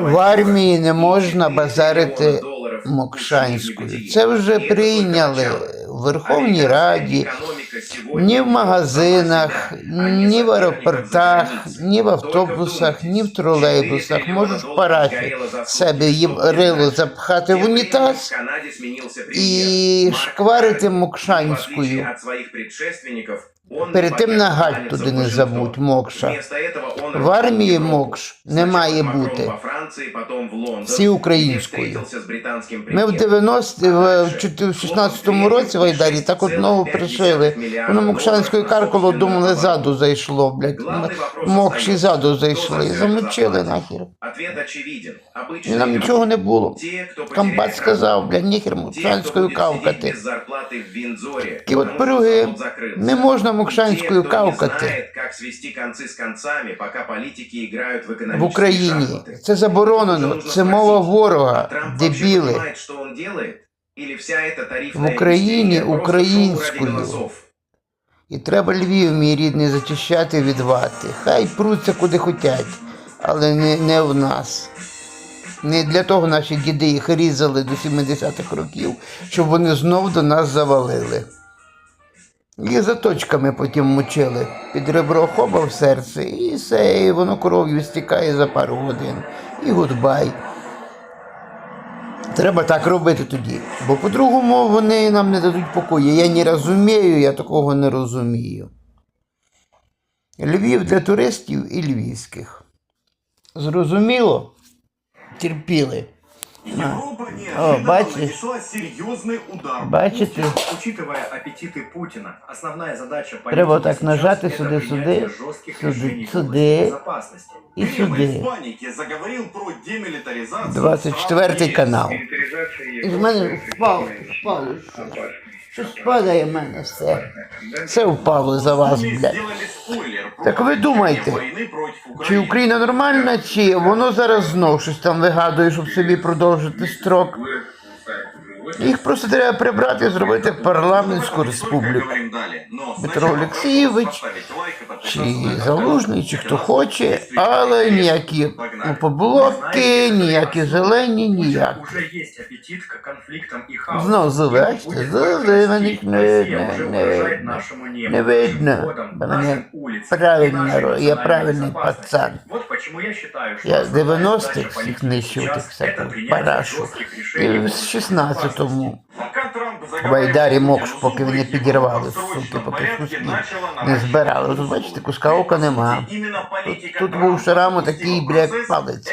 В армії не можна базарити Мокшанською. Це вже прийняли в Верховній Раді, ні в магазинах, ні в аеропортах, ні в автобусах, ні в тролейбусах. Можеш в парафі себе їм рило запхати в унітаз і шкварити Мокшанською. Перед тим нагаль туди не забудь, Мокша. В армії Мокш не має бути. Всі українською. Ми в 90 в 16-му році в Айдарі так одного пришили. Воно Мокшанською каркало, думали, ззаду зайшло, блядь. Мокші ззаду зайшли. Замочили нахер. І нам нічого не було. Комбат сказав, блядь, ніхер Мокшанською кавкати. Такі от пироги Не можна Мокшанською кавкати в Україні. Це заборонено. Це мова ворога, дебіли. В Україні українською. І треба Львів, мій рідний, зачищати від вати. Хай пруться куди хотять, але не, не в нас. Не для того наші діди їх різали до 70-х років, щоб вони знов до нас завалили. І заточками потім мучили під ребро хоба в серце, і все, і воно кров'ю стікає за пару годин. І гудбай. Треба так робити тоді. Бо по-другому вони нам не дадуть покою. Я не розумію, я такого не розумію. Львів для туристів і львівських. Зрозуміло? Терпіли. Европа О, неожиданно бачиш? нанесла серьезный удар. Бачите? Учитывая аппетиты Путина, основная задача Треба политики так сейчас нажати это сюди, принятие сюди, жестких сюди, решений в сюди. области безопасности. і Кремль сюди. в панике заговорил про демилитаризацию. 24 стран канал. ЕС. І з мене впало, впало. Щось падає в мене все. Все впало за вас, Мы блядь. сделали спойлер про Так ви думайте, войны против Чи Украины. Україна нормальна, чи воно зараз знов щось там вигадує, щоб собі продовжити строк. Їх просто треба прибрати і зробити парламентську Только республіку. говорим далее. Но Петро сначала Олексійович, поставить лайк, это Чи прекрасно. залужний, чи хто хоче, але ніякі поблоки, ніякі зелені, ніяк. Уже есть аппетит к конфликтам и хаосу. Знов зови, Его бачите, будет зови, расти. на них не уже не видно. Не видно, мене правильно, я правильний пацан. Я з 90-х всіх нищив всяку принятие парашу. І з 16-му. Пока Трамп В заговаривал Айдарі Путину Мокш, поки вони підірвали, суки, поки суски не збирали. Тут бачите, куска ока нема. Политика Тут був шраму шрам запустила блядь, палець.